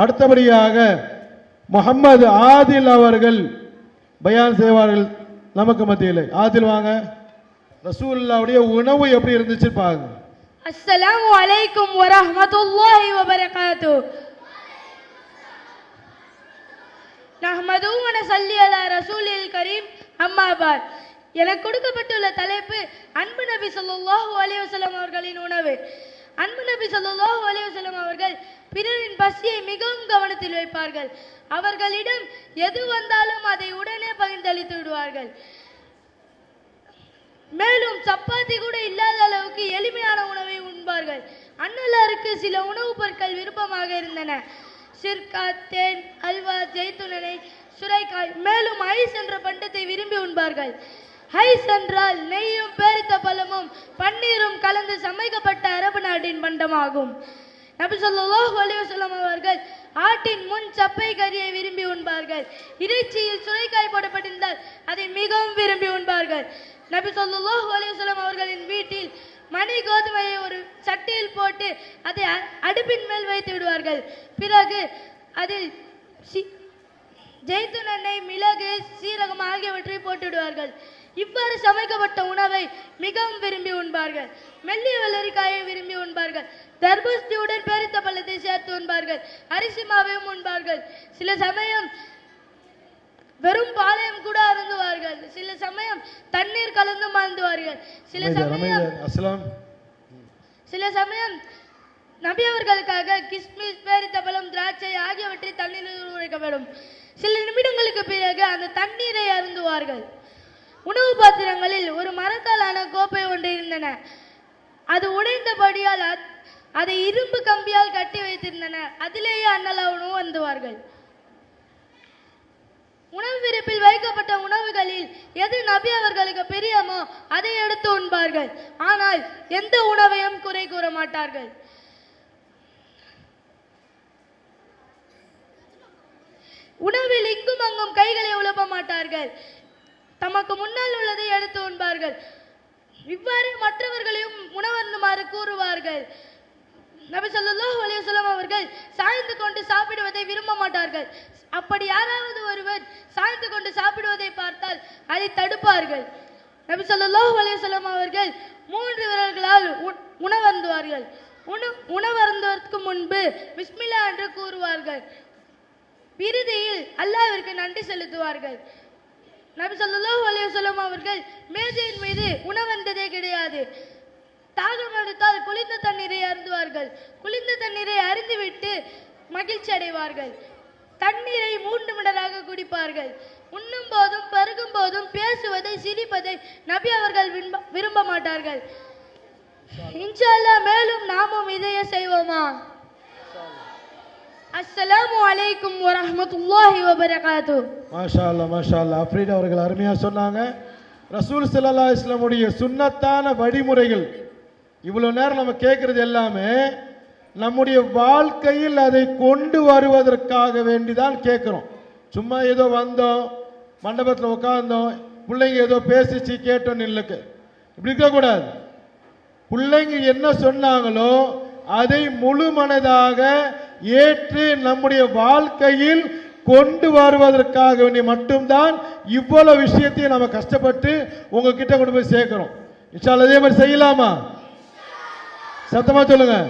அடுத்தபடியாக முகம்மது ஆதில் அவர்கள் பயான் செய்வார்கள் நமக்கு மத்தியில். ஆதில் வாங்க. ரசூல்லாவுடைய உணவு எப்படி இருந்துச்சு பாருங்க. அஸ்ஸலாமு அலைக்கும் வரஹ்மத்துல்லாஹி வபரகாத்து நஹ்மது வனசல்லி அலா ரசூலில் கரீம். அம்மாபாத் எனக்கு கொடுக்கப்பட்டுள்ள தலைப்பு அன்பு நபி சொல்லாஹு அலி வசலம் அவர்களின் உணவு. அன்பு நபி ஸல்லல்லாஹு அலைஹி அவர்கள் பிறரின் பசியை மிகவும் கவனத்தில் வைப்பார்கள். அவர்களிடம் எது வந்தாலும் அதை உடனே பகிர்ந்தளித்து விடுவார்கள். மேலும் சப்பாத்தி கூட இல்லாத அளவுக்கு எளிமையான உணவை உண்பார்கள். அன்னலாருக்கு சில உணவுப் பொருட்கள் விருப்பமாக இருந்தன. சிர்கா தேன் அல்வா ஜெய்துணனை சுரைக்காய் மேலும் ஐஸ் என்ற பண்டத்தை விரும்பி உண்பார்கள். ஹைஸ் என்றால் நெய்யும் பேரித்த பழமும் பன்னீரும் கலந்து சமைக்கப்பட்ட அரபு நாட்டின் பண்டமாகும். நபி ஸல்லல்லாஹு அலைஹி வஸல்லம் அவர்கள் ஆட்டின் முன் சப்பை கறியை விரும்பி உண்பார்கள். இறைச்சியில் சுரைக்காய் போடப்பட்டிருந்தால் அதை மிகவும் விரும்பி உண்பார்கள். நபி ஸல்லல்லாஹு அலைஹி வஸல்லம் அவர்களின் வீட்டில் மணி கோதுமையை ஒரு சட்டியில் போட்டு அதை அ- அடுப்பின் மேல் வைத்து விடுவார்கள். பிறகு அதில் ஜெய்துன் எண்ணெய் மிளகு சீரகம் ஆகியவற்றை போட்டுவிடுவார்கள் இவ்வாறு சமைக்கப்பட்ட உணவை மிகவும் விரும்பி உண்பார்கள். மெல்லிய வெள்ளரிக்காயை விரும்பி உண்பார்கள். தர்பூசணியுடன் பேரித்த பழத்தை சேர்த்து உண்பார்கள். அரிசி மாவையும் உண்பார்கள். சில சமயம் வெறும் பாளையம் கூட அருந்துவார்கள். சில சமயம் தண்ணீர் கலந்து மருந்துவார்கள் சில சமயம் சில சமயம் நபி அவர்களுக்காக கிஸ்மிஸ் பேரித்தபலம் திராட்சை ஆகியவற்றை தண்ணீரில் உரைக்கப்படும் சில நிமிடங்களுக்கு பிறகு அந்த தண்ணீரை அருந்துவார்கள். உணவு பாத்திரங்களில் ஒரு மரத்தாலான கோப்பை ஒன்று இருந்தன. அது உடைந்தபடியால் அத்- அதை இரும்பு கம்பியால் கட்டி வைத்திருந்தனர் அதிலேயே அன்னலா உணவு உணவு விருப்பில் வைக்கப்பட்ட உணவுகளில் எது நபி அவர்களுக்கு பிரியமோ அதை எடுத்து உண்பார்கள். ஆனால் எந்த உணவையும் குறை கூற மாட்டார்கள். உணவில் இங்கும் அங்கும் கைகளை உழப்ப மாட்டார்கள். தமக்கு முன்னால் உள்ளதை எடுத்து உண்பார்கள். இவ்வாறு மற்றவர்களையும் உணவருந்துமாறு கூறுவார்கள். நபி ஸல்லல்லாஹு அலைஹி அவர்கள் சாய்ந்து கொண்டு சாப்பிடுவதை விரும்ப மாட்டார்கள். அப்படி யாராவது ஒருவர் சாய்ந்து கொண்டு சாப்பிடுவதை பார்த்தால் அதை தடுப்பார்கள். நபி ஸல்லல்லாஹு அலைஹி அவர்கள் மூன்று விரல்களால் உ- உணவருந்துவார்கள். உணவு உணவருந்துவதற்கு முன்பு விஸ்மிலா என்று கூறுவார்கள். இறுதியில் அல்லாவிற்கு நன்றி செலுத்துவார்கள். நபி ஸல்லல்லாஹு அலைஹி வஸல்லம் அவர்கள் மேஜையின் மீது உணவந்ததே கிடையாது. தாகம் எடுத்தால் குளிர்ந்த தண்ணீரை அருந்துவார்கள். குளிர்ந்த தண்ணீரை அருந்திவிட்டு மகிழ்ச்சி அடைவார்கள். தண்ணீரை மூன்று மடலாக குடிப்பார்கள். உண்ணும் போதும் பருகும் போதும் பேசுவதை சிரிப்பதை நபி அவர்கள் விரும்ப- மாட்டார்கள். இன்ஷா அல்லாஹ் மேலும் நாமும் இதையே செய்வோமா? அஸ்ஸலாமு அலைக்கும் வரஹ்மத்துல்லாஹி வபரகாத்துஹ் மாஷா அல்லா மாஷா அல்லா அப்ரீட் அவர்கள் அருமையாக சொன்னாங்க. ரசூல் சல்லா இஸ்லாமுடைய சுன்னத்தான வழிமுறைகள். இவ்வளோ நேரம் நம்ம கேட்குறது எல்லாமே நம்முடைய வாழ்க்கையில் அதை கொண்டு வருவதற்காக வேண்டி தான் கேட்குறோம் சும்மா ஏதோ வந்தோம் மண்டபத்தில் உட்காந்தோம் பிள்ளைங்க ஏதோ பேசிச்சு கேட்டோம் நில்லுக்கு. இப்படி இருக்கக்கூடாது பிள்ளைங்க என்ன சொன்னாங்களோ அதை முழு மனதாக ஏற்று நம்முடைய வாழ்க்கையில் கொண்டு வருவதற்காக வேண்டி மட்டும்தான் இவ்வளவு விஷயத்தையும் நம்ம கஷ்டப்பட்டு உங்ககிட்ட கொண்டு போய் சேர்க்கிறோம். இன்ஷா இதே மாதிரி செய்யலாமா? சத்தமா சொல்லுங்க.